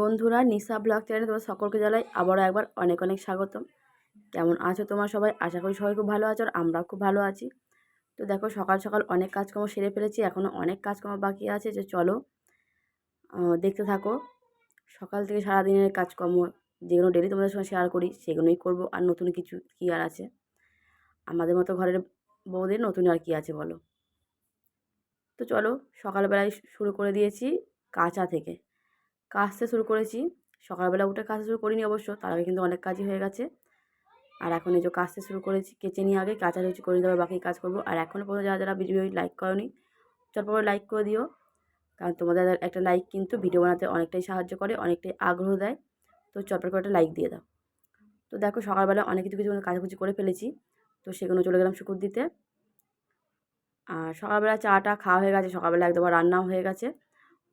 বন্ধুরা, নিশা ব্লগ চ্যানেলে তোমার সকলকে জানাই আবারও একবার অনেক অনেক স্বাগতম। কেমন আছো তোমার সবাই? আশা করি সবাই খুব ভালো আছো আর আমরাও খুব ভালো আছি। তো দেখো, সকাল সকাল অনেক কাজকর্ম সেরে ফেলেছি এখনও অনেক কাজকর্ম বাকি আছে যে চলো দেখতে থাকো। সকাল থেকে সারাদিনের কাজকর্ম যেগুলো ডেলি তোমাদের সঙ্গে শেয়ার করি, সেগুলোই করব, আর নতুন কিছু কী আর আছে? আমাদের মতো ঘরের বউদের নতুন আর কি আছে বলো? তো চলো, সকালবেলায় শুরু করে দিয়েছি কাঁচা থেকে। কাচতে শুরু করেছি। সকালবেলা উঠে কাচতে শুরু করিনি অবশ্য, তার আগে কিন্তু অনেক কাজই হয়ে গেছে। আর এখন এই যে কাচতে শুরু করেছি, কেচে নিয়ে আগে কাচাকুচি করে দেবো বাকি কাজ করব। আর এখনও পর্যন্ত যারা যারা ভিডিও লাইক করনি চটপট লাইক করে দিও। কারণ তোমাদের একটা লাইক কিন্তু ভিডিও বানাতে অনেকটাই সাহায্য করে, অনেকটাই আগ্রহ দেয়। তো চটপট করে একটা লাইক দিয়ে দাও। তো দেখো সকালবেলা অনেক কিছু কিছু কাচাকুচি করে ফেলেছি। তো সেগুলো চলে গেলাম শুকুর দিতে। আর সকালবেলা চাটা খাওয়া হয়ে গেছে, সকালবেলা একদম রান্নাও হয়ে গেছে।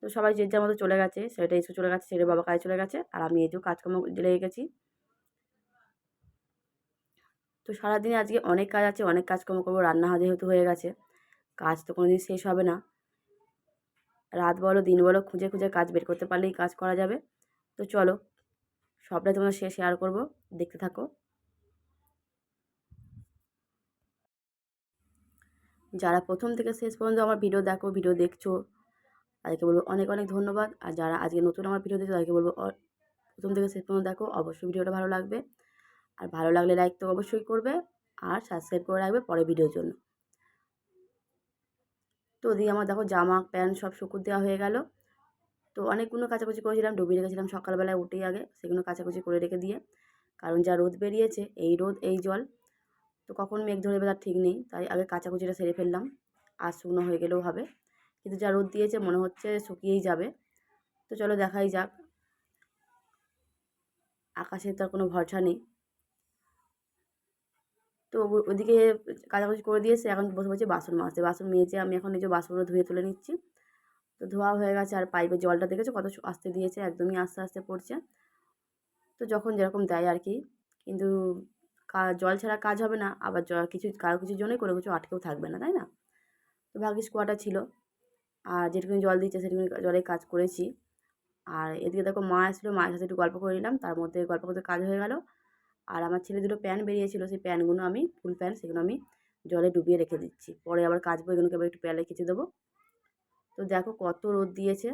তো সবাই যে যার মতো চলে গেছে, ছেলেটা এসে চলে গেছে ছেলে বাবা কাজে চলে গেছে, আর আমি এই যে কাজকর্ম লেগে গেছি। তো সারাদিনে আজকে অনেক কাজ আছে, অনেক কাজকর্ম করব, রান্না যেহেতু হয়ে গেছে, কাজ তো কোনো দিন শেষ হবে না। রাত বলো, দিন বলো, খুঁজে খুঁজে কাজ বের করতে পারলেই কাজ করা যাবে। তো চলো সবটাই তোমার সে শেয়ার করব, দেখতে থাকো। যারা প্রথম থেকে শেষ পর্যন্ত আমার ভিডিও দেখো ভিডিও দেখছ তাদেরকে বলব অনেক অনেক ধন্যবাদ। আর যারা আজকে নতুন আমার ভিডিও দেখছ, তাদেরকে বলব প্রথম থেকে শেষ পর্যন্ত দেখো, অবশ্যই ভিডিওটা ভালো লাগবে। আর ভালো লাগলে লাইক তো অবশ্যই করবে, আর সাবস্ক্রাইব করে রাখবে পরের ভিডিওর জন্য। তো ওদিকে আমার দেখো জামা, প্যান্ট সব শুকুর দেওয়া হয়ে গেল। তো অনেকগুলো কাচাকুচি করেছিলাম, ডুবিয়ে রেখেছিলাম সকালবেলায় উঠেই আগে, সেগুলো কাচাকুচি করে রেখে দিয়ে। কারণ যা রোদ বেরিয়েছে, এই রোদ, এই জল, তো কখন মেঘ ধরে তার ঠিক নেই। তাই আগে কাচাকুচিটা সেরে ফেললাম। আর শুকনো হয়ে গেলেও হবে। কিন্তু যা রোদ দিয়েছে মনে হচ্ছে শুকিয়েই যাবে। তো চলো দেখাই যাক। আকাশে তো আর কোনো ভরসা নেই। তো ওদিকে কাচাকুচি করে দিয়েছে এখন বসে বসে বাসন মাজতে। বাসন মেজে আমি এখন নিজে বাসনগুলো ধুয়ে তুলে নিচ্ছি। তো ধোয়া হয়ে গেছে আর পাইপের জলটা দেখেছ কত আস্তে দিয়েছে, একদমই আস্তে আস্তে পড়ছে। তো যখন যেরকম দেয় আর কি। কিন্তু জল ছাড়া কাজ হবে না। আবার জল কিছু কারও কিছুর জন্যই কোনো কিছু আটকেও থাকবে না, তাই না? তো ভাগ্যিস কুয়াটা ছিল। আর যেটুকুনি জল দিচ্ছে, সেটুকুনি জলে কাজ করেছি। আর এদিকে দেখো মা এসেছিল, মায়ের সাথে একটু গল্প করে নিলাম। তার মধ্যে গল্প করতে কাজ হয়ে গেল। আর আমার ছেলে দুটো প্যান বেরিয়েছিল, সেই প্যানগুলো আমি, ফুল প্যান, সেগুলো আমি জলে ডুবিয়ে রেখে দিচ্ছি। পরে আবার কাচবো, এগুলোকে একটু প্যালে কেচে দেবো। তো দেখো কত রোদ দিয়েছে।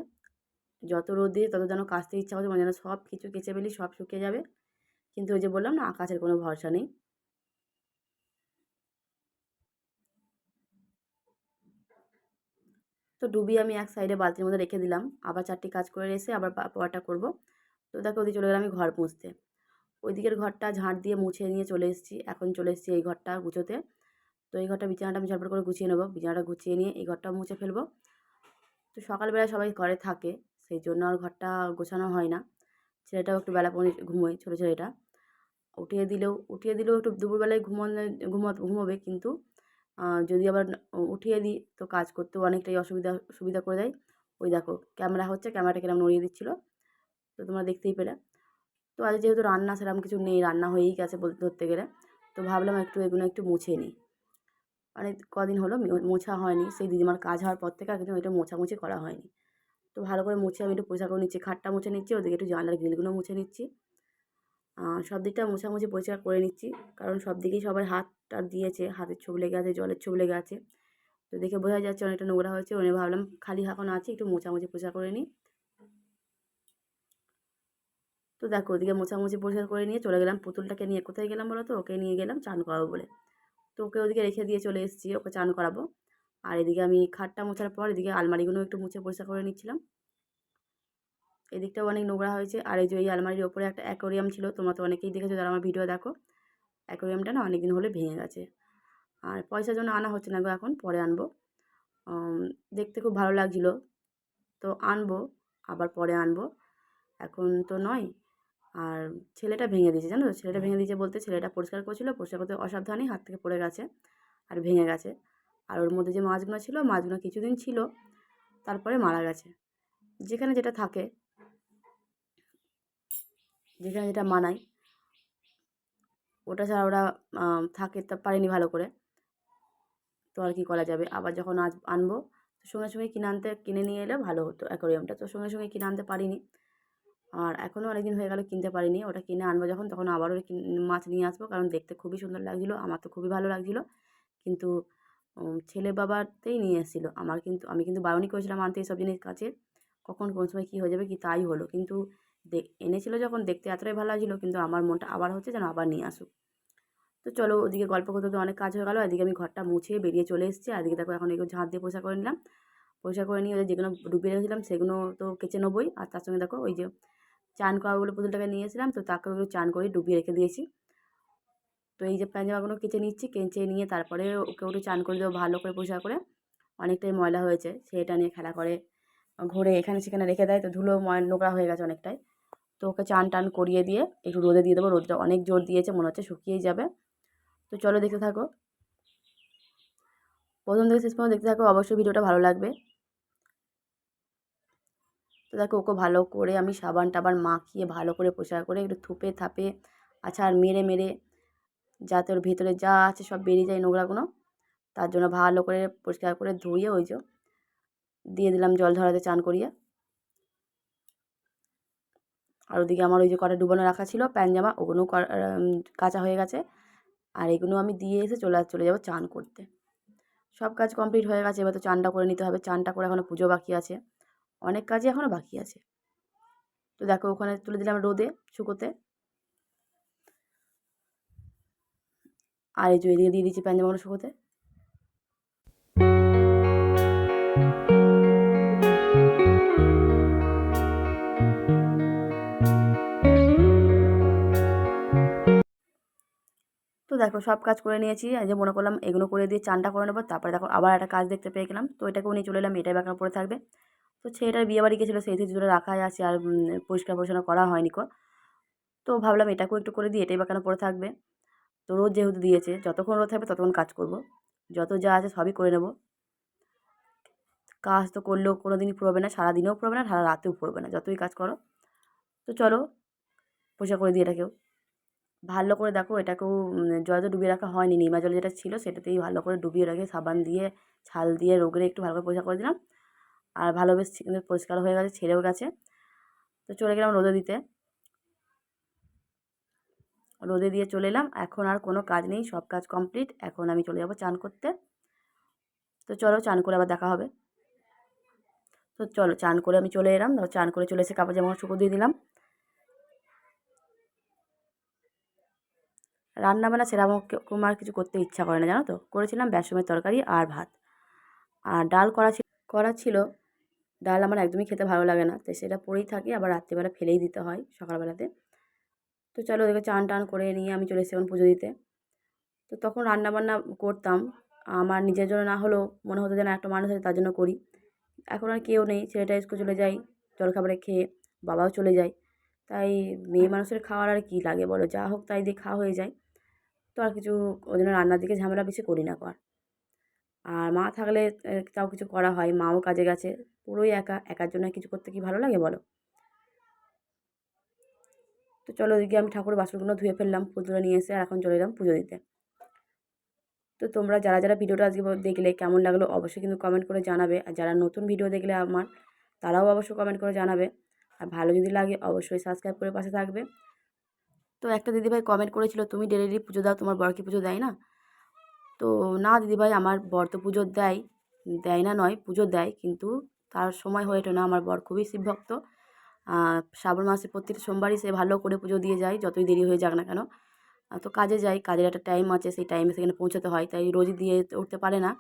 যত রোদ দিয়ে তত যেন কাচতে ইচ্ছা করছে মানে যেন সব কিছু কেচে ফেলি, সব শুকিয়ে যাবে। কিন্তু ওই যে বললাম না, আকাশের কোনো ভরসা নেই। তো ডুবিয়ে আমি এক সাইডে বালতির মধ্যে রেখে দিলাম। আবার চারটি কাজ করে এসে আবার পা- করব। তো দেখো ওদিকে চলে গেলাম আমি ঘর মুছতে। ওই দিকের ঘরটা ঝাঁট দিয়ে মুছে নিয়ে চলে এসেছি। এখন চলে এসেছি এই ঘরটা গুছোতে। তো এই ঘরটা বিছানাটা আমি ঝটপট করে গুছিয়ে নেব। বিছানাটা গুছিয়ে নিয়ে এই ঘরটা মুছে ফেলব। তো সকালবেলা সবাই ঘরে থাকে, সেই জন্য আর ঘরটা গোছানো হয় না। ছেলেটাও একটু বেলা পর্যন্ত ঘুমোয়, ছোটো ছেলেটা। উঠিয়ে দিলেও উঠিয়ে দিলেও একটু দুপুরবেলায় ঘুমোলে ঘুমো ঘুমোবে কিন্তু যদি আবার উঠিয়ে দিই তো কাজ করতেও অনেকটাই অসুবিধা, সুবিধা করে দেয়। ওই দেখো ক্যামেরা হচ্ছে ক্যামেরাটা কিরম নড়িয়ে দিচ্ছিল। তো তোমরা দেখতেই পেলে। তো আজ যেহেতু রান্না সেরকম কিছু নেই, রান্না হয়েই গেছে ধরতে গেলে। তো ভাবলাম একটু এগুলো একটু মুছে নিই। মানে কদিন হলো মোছা হয়নি। সেই দিদিমার কাজ হওয়ার পর থেকে আর কিন্তু এটা মোছামুছি করা হয়নি। তো ভালো করে মুছে আমি একটু করে নিচ্ছি। খাটটা মুছে নিচ্ছি, ওদিকে একটু জানলার গ্রিলগুলো মুছে নিচ্ছি। সব দিকটা মোছামুছি পরিষ্কার করে নিচ্ছি। কারণ সব দিকেই সবাই হাত টাত দিয়েছে, হাতের ছোপ লেগে আছে, জলের ছোপ লেগে আছে। তো দেখে বোঝা যাচ্ছে অনেকটা নোংরা হয়েছে ওনে ভাবলাম খালি এখন আছে, একটু মোছামুছি পরিষ্কার করে নিই। তো দেখো, ওদিকে মোছামুছি পরিষ্কার করে নিয়ে চলে গেলাম। পুতুলটাকে নিয়ে কোথায় গেলাম বলো তো? ওকে নিয়ে গেলাম চান করাবো বলে। তো ওকে ওদিকে রেখে দিয়ে চলে এসেছি, ওকে চান করাবো। আর এদিকে আমি খাটটা মোছার পর এদিকে আলমারিগুলো একটু মুছে পরিষ্কার করে নিচ্ছিলাম। এদিকটাও অনেক নোংরা হয়েছে। আর এই যে এই আলমারির ওপরে একটা অ্যাকোরিয়াম ছিল, তোমরা তো অনেকেই দেখেছ যারা আমার ভিডিও দেখো। অ্যাকোরিয়ামটা না অনেক দিন হলে ভেঙে গেছে। আর পয়সার জন্য আনা হচ্ছে না গো এখন, পরে আনব। দেখতে খুব ভালো লাগছিল। তো আনব, আবার পরে আনব। এখন তো নয়। আর ছেলেটা ভেঙে দিয়েছে, জানো তো? ছেলেটা ভেঙে দিয়েছে বলতে ছেলেটা পরিষ্কার করছিল, পরিষ্কার করতে অসাবধানে হাত থেকে পড়ে গেছে আর ভেঙে গেছে। আর ওর মধ্যে যে মাছগুলো ছিল, মাছগুলো কিছুদিন ছিল, তারপরে মারা গেছে। যেখানে যেটা থাকে যেখানে যেটা মানায়। ওটা ছাড়া ওরা থাকে তা পারেনি ভালো করে। তো আর কি করা যাবে? আবার যখন আজ আনব, তো সঙ্গে সঙ্গে কিনে আনতে, কিনে নিয়ে এলে ভালো হতো অ্যাকোরিয়ামটা তো সঙ্গে সঙ্গে কিনে আনতে পারিনি। আর এখনও অনেক দিন হয়ে গেল কিনতে পারিনি। ওটা কিনে আনব যখন, তখন আবারও মাছ নিয়ে আসব। কারণ দেখতে খুবই সুন্দর লাগছিল, আমার তো খুবই ভালো লাগছিল। কিন্তু ছেলে বাবাতেই নিয়ে এসেছিল। আমার কিন্তু, আমি কিন্তু বারণই করেছিলাম আনতে এইসব জিনিস কাছে। কখন, কোন সময় কী হয়ে যাবে কি তাই হলো। কিন্তু এনেছিল যখন দেখতে এতটাই ভালো লাগছিল, কিন্তু আমার মনটা আবার হচ্ছে যেন আবার নিয়ে আসুক। তো চলো ওদিকে গল্প করতে তো অনেক কাজ হয়ে গেলো, এদিকে আমি ঘরটা মুছে বেরিয়ে চলে এসেছি এদিকে দেখো এখন এগুলো ঝাঁট দিয়ে পোষা করে নিলাম। পরিষ্কার করে নিয়ে ওদের যেগুলো ডুবিয়ে রেখেছিলাম সেগুলো তো কেচে নেবোই, আর তার সঙ্গে দেখো ওই যে চান করাগুলো পুতুলটাকে নিয়ে এসেছিলাম, তো তাকে ওগুলো চান করে ডুবিয়ে রেখে দিয়েছি। তো এই যে প্যান্ট কেচে নিচ্ছি, কেচে নিয়ে তারপরে ওকে একটু চান করে দেবো ভালো করে পরিষ্কার করে। অনেকটাই ময়লা হয়েছে, সেটা নিয়ে খেলা করে, ঘুরে এখানে সেখানে রেখে দেয়, তো ধুলো ময়, নোংরা হয়ে গেছে অনেকটাই। তো ওকে চান টান করিয়ে দিয়ে একটু রোদে দিয়ে দেবো। রোদটা অনেক জোর দিয়েছে, মনে হচ্ছে শুকিয়েই যাবে। তো চলো দেখতে থাকো। প্রথম থেকে শেষ পর্যন্ত দেখতে থাকো, অবশ্যই ভিডিওটা ভালো লাগবে। তো দেখো, ওকে ভালো করে আমি সাবান টাবান মাখিয়ে, ভালো করে পরিষ্কার করে একটু থুপে থাপে, আছাড় মেরে মেরে, যাতে ওর ভিতরে যা আছে সব বেরিয়ে যায় নোংরাগুলো, তার জন্য ভালো করে পরিষ্কার করে ধুয়ে ওই যে দিয়ে দিলাম জল ধরাতে চান করিয়ে। আর ওদিকে আমার ওই যে কটা ডুবানো রাখা ছিল প্যান্ট জামা, ওগুলো কাঁচা হয়ে গেছে। আর এগুলো আমি দিয়ে এসে চলে চলে যাব চান করতে। সব কাজ কমপ্লিট হয়ে গেছে, এবার তো চানটা করে নিতে হবে। চানটা করে এখনও পুজো বাকি আছে। অনেক কাজই এখনও বাকি আছে। তো দেখো, ওখানে তুলে দিলাম রোদে, শুকোতে। আর এই যে এদিকে দিয়ে দিচ্ছি প্যান্ট জামাগুলো শুকোতে। তো দেখো সব কাজ করে নিয়েছি। যে মনে করলাম এগুলো করে দিয়ে চানটা করে নেব, তারপরে দেখো আবার একটা কাজ দেখতে পেয়ে গেলাম। তো এটাকেও নিয়ে চলে এলাম, এটাই বাঁকা পড়ে থাকবে। তো ছেলেটার বিয়ে বাড়ি গেছিল, সেই থেকে রাখাই আছে আর পরিষ্কার পরিচ্ছন্ন করা হয়নি কো। তো ভাবলাম এটাকেও একটু করে দিই এটাই বাঁকানো পড়ে থাকবে। তো রোদ যেহেতু দিয়েছে, যতক্ষণ রোদ থাকবে ততক্ষণ কাজ করব। যত যা আছে সবই করে নেব। কাজ তো করলেও কোনো দিনই পড়বে না, সারাদিনেও পড়বে না, সারা রাতেও পড়বে না, যতই কাজ করো। তো চলো পয়সা করে দিই এটাকেও। ভালো করে দেখো এটাকেও জলে ডুবিয়ে রাখা হয়নি, নিমা জল যেটা ছিল সেটাতেই ভালো করে ডুবিয়ে রেখে সাবান দিয়ে, ছাল দিয়ে, রোগরে একটু ভালো করে পরিষ্কার করে দিলাম। আর ভালো বেশ পরিষ্কার হয়ে গেছে, ছেড়েও গেছে। তো চলে গেলাম রোদে দিতে। রোদে দিয়ে চলে এলাম, এখন আর কোনো কাজ নেই, সব কাজ কমপ্লিট। এখন আমি চলে যাব চান করতে। তো চলো চান করে আবার দেখা হবে। তো চলো চান করে আমি চলে এলাম চান করে চলে এসে কাপড় জামা শুকো দিয়ে দিলাম। রান্নাবান্না সেরকম আর কিছু করতে ইচ্ছা করে না, জানো তো? করেছিলাম বেসমের তরকারি আর ভাত। আর ডাল করা ছিল করা ছিল। ডাল আমার একদমই খেতে ভালো লাগে না তো সেটা পরেই থাকে, আবার রাত্রিবেলা ফেলেই দিতে হয় সকালবেলাতে। তো চলো ওদেরকে চান টান করে নিয়ে আমি চলে এসেছিলাম পুজো দিতে। তো তখন রান্নাবান্না করতাম। আমার নিজের জন্য না হলেও মনে হতো যেন একটা মানুষ আছে, তার জন্য করি। এখন আর কেউ নেই, ছেলেটা স্কুল চলে যাই জলখাবারে খেয়ে বাবাও চলে যায়। তাই মেয়ে মানুষের খাওয়ার আর কী লাগে বলো? যা হোক তাই দিয়ে খাওয়া হয়ে যায়। তো আর কিছু ওই জন্য রান্নার দিকে ঝামেলা বেশি করি না কর আর মা থাকলে তাও কিছু করা হয়, মাও কাজে গেছে, পুরোই একা, একার জন্য কিছু করতে কি ভালো লাগে বলো? তো চলো ওদিকে আমি ঠাকুরের বাসনগুলো ধুয়ে ফেললাম পুজোটা নিয়ে এসে আর এখন চলে এলাম পুজো দিতে। তো তোমরা যারা যারা ভিডিওটা আজকে দেখলে কেমন লাগল অবশ্যই কিন্তু কমেন্ট করে জানাবে। আর যারা নতুন ভিডিও দেখলে আমার, তারাও অবশ্যই কমেন্ট করে জানাবে। আর ভালো যদি লাগে অবশ্যই সাবস্ক্রাইব করে পাশে থাকবে। তো একটা দিদিভাই কমেন্ট করেছিল, তুমি ডেলি পুজো দাও, তোমার বর কি পুজো দেয় না? তো না, দিদিভাই আমার বর তো পুজো দেয় দেয় না নয়, পুজো দেয়, কিন্তু তার সময় হয়ে ওঠে না। আমার বর খুবই শিবভক্ত শ্রাবণ মাসে প্রত্যেকটা সোমবারই সে ভালো করে পুজো দিয়ে যায়, যতই দেরি হয়ে যাক না কেন। তো কাজে যাই কাজের একটা টাইম আছে, সেই টাইমে সেখানে পৌঁছাতে হয়, তাই রোজই দিয়ে উঠতে পারে না।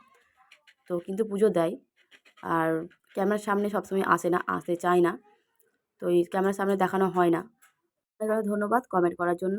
তো কিন্তু পুজো দেয়। আর ক্যামেরার সামনে সবসময় আসে না, আসতে চায় না। তো এই ক্যামেরার সামনে দেখানো হয় না। ধন্যবাদ কমেন্ট করার জন্য।